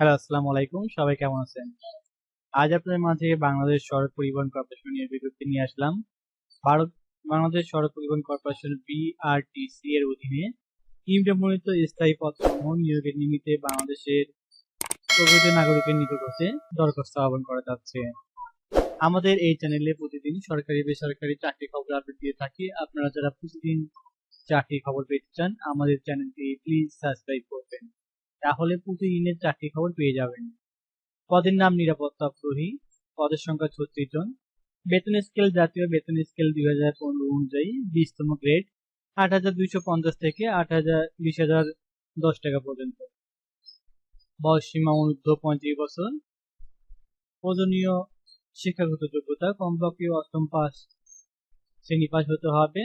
Hello, আসসালামু আলাইকুম। সবাই কেমন আছেন? আজ আপনাদের মাঝে বাংলাদেশ সড়ক পরিবহন কর্পোরেশনের বিজ্ঞপ্তি নিয়ে আসলাম। ভারত, বাংলাদেশ সড়ক পরিবহন কর্পোরেশন বিআরটিসি এর অধীনে নিম্নমূলিত স্থায়ী পদসমূহ নিয়োগের নিমিত্তে বাংলাদেশের প্রকৃত নাগরিকের নিকট দরখাস্ত আহ্বান করা যাচ্ছে। আমাদের এই চ্যানেলে প্রতিদিন সরকারি, বেসরকারি চাকরি খবর আপডেট দিয়ে থাকি। আপনারা যারা প্রতিদিন চাকরি খবর পেতে চান, আমাদের চ্যানেলটি প্লিজ সাবস্ক্রাইব করবেন। তাহলে প্রতিদিনের চাকরি খবর পেয়ে যাবেন। পদের নাম নিরাপত্তা প্রহরী, পদের সংখ্যা ছত্রিশ জন। বেতন স্কেল, জাতীয় বেতন স্কেল দুই হাজার পনেরো অনুযায়ী বিশতম গ্রেড, আট হাজার দুইশো পঞ্চাশ থেকে আট হাজার বিশ হাজার দশ টাকা পর্যন্ত। বয়স সীমা অনুর্ধ পঁয়ত্রিশ বছর। প্রয়োজনীয় শিক্ষাগত যোগ্যতা কমপক্ষে অষ্টম পাস শ্রেণি পাস হতে হবে।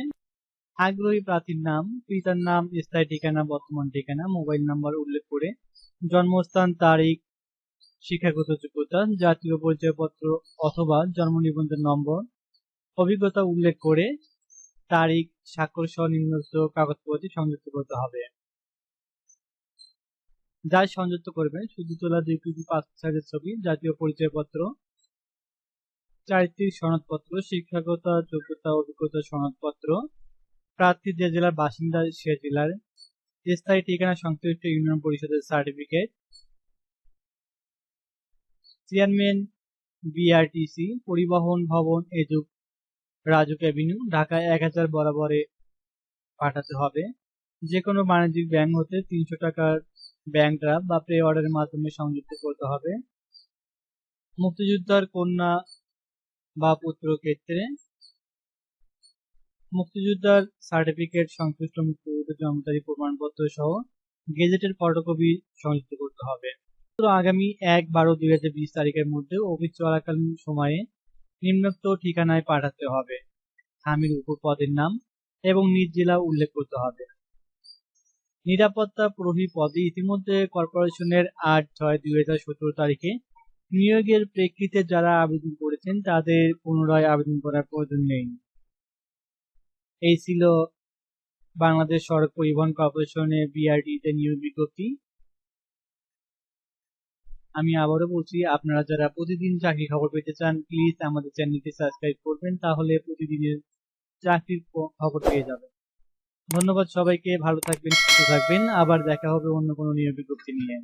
আগ্রহী প্রার্থীর নাম, পিতার নাম, স্থায়ী ঠিকানা, বর্তমান ঠিকানা, মোবাইল নাম্বার উল্লেখ করে জন্মস্থান, তারিখ, শিক্ষাগত যোগ্যতা, জাতীয় পরিচয়পত্র অথবা জন্ম নিবন্ধন নম্বর, অভিজ্ঞতা উল্লেখ করে তারিখ, স্বাক্ষর সহ নিম্নলিখিত কাগজপত্র সংযুক্ত করতে হবে। যা সংযুক্ত করবেন, শুধু তোলা দুই কপি পাসপোর্ট সাইজের ছবি, জাতীয় পরিচয়পত্র, চারিত্রিক সনদপত্র, শিক্ষাগত যোগ্যতা, অভিজ্ঞতা সনদপত্র প্রার্থী যে জেলার বাসিন্দা সে জেলার স্থায়ী ঠিকানা সংশ্লিষ্ট ইউনিয়ন পরিষদের সার্টিফিকেট। চেয়ারম্যান বিআরটিসি পরিবহন ভবন এজুক রাজুক অ্যাভিনিউ ঢাকা এক হাজার বরাবরে পাঠাতে হবে। যে কোনো বাণিজ্যিক ব্যাংক হতে তিনশো টাকার ব্যাংক ড্রাফট বা প্রে অর্ডারের মাধ্যমে সংযুক্ত করতে হবে। মুক্তিযোদ্ধার কন্যা বা পুত্র ক্ষেত্রে মুক্তিযোদ্ধার সার্টিফিকেট সংশ্লিষ্ট মুক্তিযুদ্ধের জন্মতারিখ প্রমাণপত্র সহ গেজেটের ফটোকপি সংযুক্ত করতে হবে। আগামী এক বারো দুই হাজার বিশ তারিখের মধ্যে অফিস চলাকালীন সময়ে নিম্নোক্ত ঠিকানায় পাঠাতে হবে। স্বামীর উপর পদের নাম এবং নিজ জেলা উল্লেখ করতে হবে। নিরাপত্তা প্রহরী পদে ইতিমধ্যে কর্পোরেশনের আট ছয় দুই হাজার সতেরো তারিখে নিয়োগের প্রেক্ষিতে যারা আবেদন করেছেন তাদের পুনরায় আবেদন করার প্রয়োজন নেই। এই ছিল বাংলাদেশ সড়ক পরিবহন কর্পোরেশনের বিআরটিতে নিয়োগ বিজ্ঞপ্তি। আমি আবারও বলছি, আপনারা যারা প্রতিদিন চাকরি খবর পেতে চান প্লিজ আমাদের চ্যানেলটি সাবস্ক্রাইব করবেন, তাহলে প্রতিদিনের চাকরির খবর পেয়ে যাবেন। ধন্যবাদ সবাইকে, ভালো থাকবেন, সুস্থ থাকবেন। আবার দেখা হবে অন্য কোনো নিয়োগ বিজ্ঞপ্তি নিয়ে।